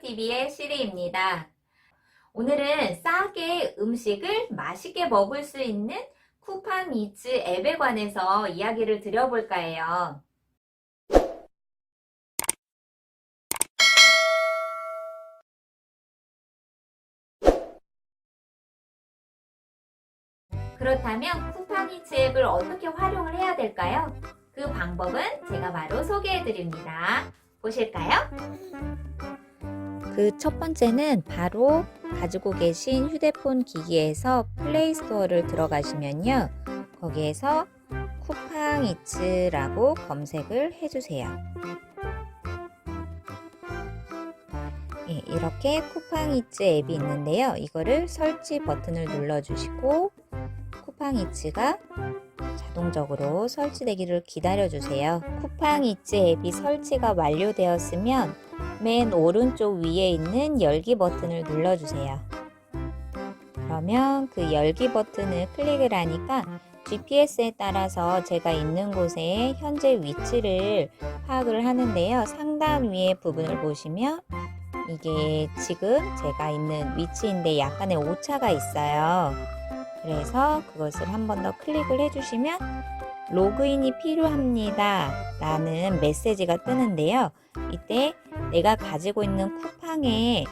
TV의 시리입니다. 오늘은 싸게 음식을 맛있게 먹을 수 있는 쿠팡 이츠 앱에 관해서 이야기를 드려볼까 해요. 그렇다면 쿠팡 이츠 앱을 어떻게 활용을 해야 될까요? 그 방법은 제가 바로 소개해 드립니다. 보실까요? 그 첫 번째는 바로 가지고 계신 휴대폰 기기에서 플레이스토어를 들어가시면요. 거기에서 쿠팡이츠라고 검색을 해주세요. 예, 이렇게 쿠팡이츠 앱이 있는데요. 이거를 설치 버튼을 눌러주시고 쿠팡이츠가 자동적으로 설치되기를 기다려주세요. 쿠팡 이츠 앱이 설치가 완료되었으면 맨 오른쪽 위에 있는 열기 버튼을 눌러주세요. 그러면 그 열기 버튼을 클릭을 하니까 GPS에 따라서 제가 있는 곳의 현재 위치를 파악을 하는데요. 상단 위에 부분을 보시면 이게 지금 제가 있는 위치인데 약간의 오차가 있어요. 그래서 그것을 한 번 더 클릭을 해주시면 로그인이 필요합니다. 라는 메시지가 뜨는데요. 이때 내가 가지고 있는 쿠팡에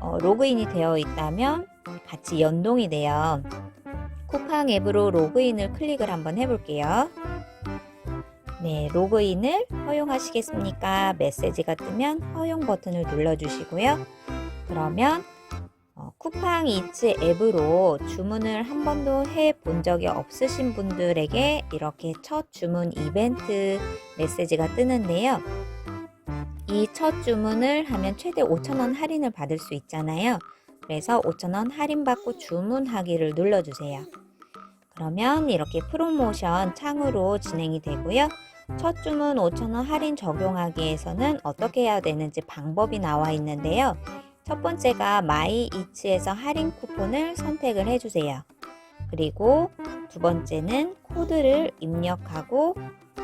어, 로그인이 되어 있다면 같이 연동이 돼요. 쿠팡 앱으로 로그인을 클릭을 한번 해볼게요. 네, 로그인을 허용하시겠습니까? 메시지가 뜨면 허용 버튼을 눌러주시고요. 그러면 어, 쿠팡 이츠 앱으로 주문을 한 번도 해 본 적이 없으신 분들에게 이렇게 첫 주문 이벤트 메시지가 뜨는데요. 이 첫 주문을 하면 최대 5,000원 할인을 받을 수 있잖아요. 그래서 5,000원 할인받고 주문하기를 눌러주세요. 그러면 이렇게 프로모션 창으로 진행이 되고요. 첫 주문 5,000원 할인 적용하기에서는 어떻게 해야 되는지 방법이 나와 있는데요. 첫 번째가 마이 이츠에서 할인 쿠폰을 선택을 해주세요. 그리고 두 번째는 코드를 입력하고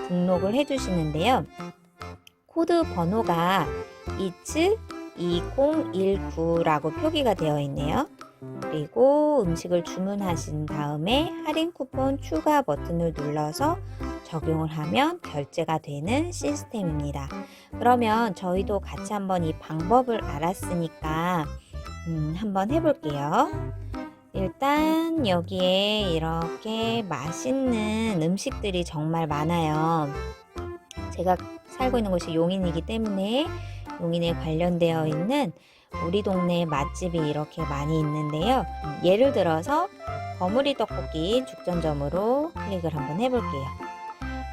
등록을 해주시는데요. 코드 번호가 이츠 2019라고 표기가 되어 있네요. 그리고 음식을 주문하신 다음에 할인 쿠폰 추가 버튼을 눌러서 적용을 하면 결제가 되는 시스템입니다. 그러면 저희도 같이 한번 이 방법을 알았으니까 음, 한번 해볼게요. 일단 여기에 이렇게 맛있는 음식들이 정말 많아요. 제가 살고 있는 곳이 용인이기 때문에 용인에 관련되어 있는 우리 동네 맛집이 이렇게 많이 있는데요. 예를 들어서 버무리 떡볶이 죽전점으로 클릭을 한번 해볼게요.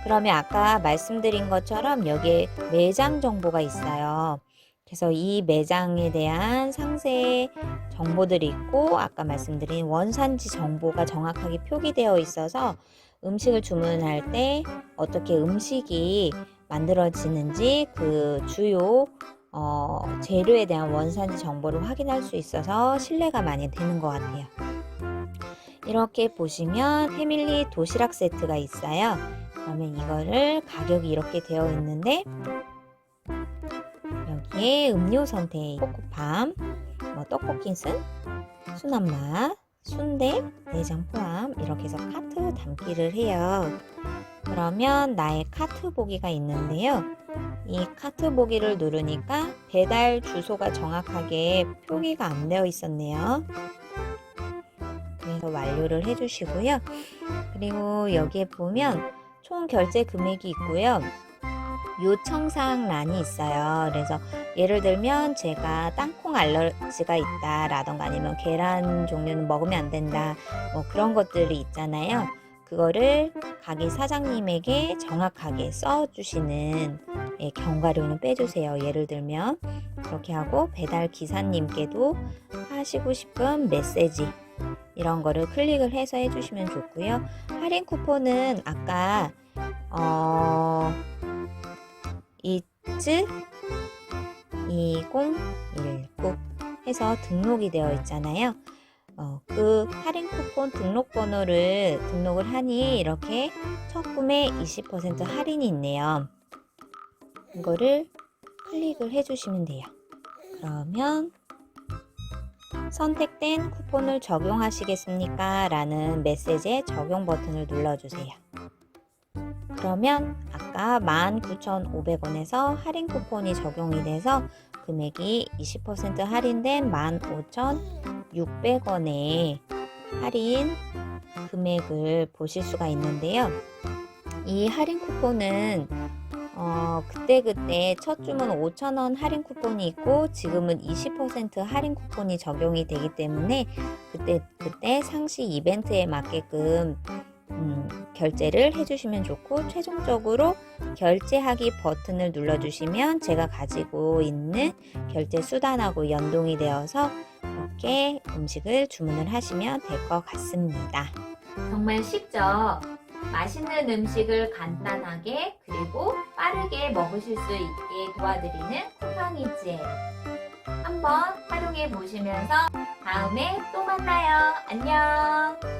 그러면 아까 말씀드린 것처럼 여기에 매장 정보가 있어요. 그래서 이 매장에 대한 상세 정보들이 있고 아까 말씀드린 원산지 정보가 정확하게 표기되어 있어서 음식을 주문할 때 어떻게 음식이 만들어지는지 그 주요 어, 재료에 대한 원산지 정보를 확인할 수 있어서 신뢰가 많이 되는 것 같아요. 이렇게 보시면 패밀리 도시락 세트가 있어요. 그러면 이거를 가격이 이렇게 되어 있는데 여기에 음료 선택, 코코팜, 뭐 떡볶이슨, 순한맛, 순대, 내장 포함 이렇게 해서 카트 담기를 해요. 그러면 나의 카트 보기가 있는데요. 이 카트 보기를 누르니까 배달 주소가 정확하게 표기가 안 되어 있었네요. 그래서 완료를 해주시고요. 그리고 여기에 보면 총 결제 금액이 있고요. 요청사항 란이 있어요. 그래서 예를 들면 제가 땅콩 알러지가 있다 라던가 아니면 계란 종류는 먹으면 안 된다. 뭐 그런 것들이 있잖아요. 그거를 가게 사장님에게 정확하게 써주시는 예, 경과료는 빼주세요. 예를 들면 그렇게 하고 배달 기사님께도 하시고 싶은 메시지 이런 거를 클릭을 해서 해주시면 좋고요. 할인 쿠폰은 아까 어, 이츠 2019 해서 등록이 되어 있잖아요. 어, 그 할인 쿠폰 등록 번호를 등록을 하니 이렇게 첫 구매 20% 할인이 있네요. 이거를 클릭을 해주시면 돼요. 그러면 선택된 쿠폰을 적용하시겠습니까? 라는 메시지의 적용 버튼을 눌러주세요. 그러면 아까 19,500원에서 할인 쿠폰이 적용이 돼서 금액이 20% 할인된 15,600원에 할인 금액을 보실 수가 있는데요. 이 할인 쿠폰은 어, 그때그때 첫 주문 5,000원 할인 쿠폰이 있고 지금은 20% 할인 쿠폰이 적용이 되기 때문에 그때 그때 상시 이벤트에 맞게끔 음, 결제를 해주시면 좋고 최종적으로 결제하기 버튼을 눌러주시면 제가 가지고 있는 결제 수단하고 연동이 되어서 이렇게 음식을 주문을 하시면 될 것 같습니다. 정말 쉽죠? 맛있는 음식을 간단하게 그리고 빠르게 먹으실 수 있게 도와드리는 쿠팡이즈 앱. 한번 활용해 보시면서 다음에 또 만나요. 안녕!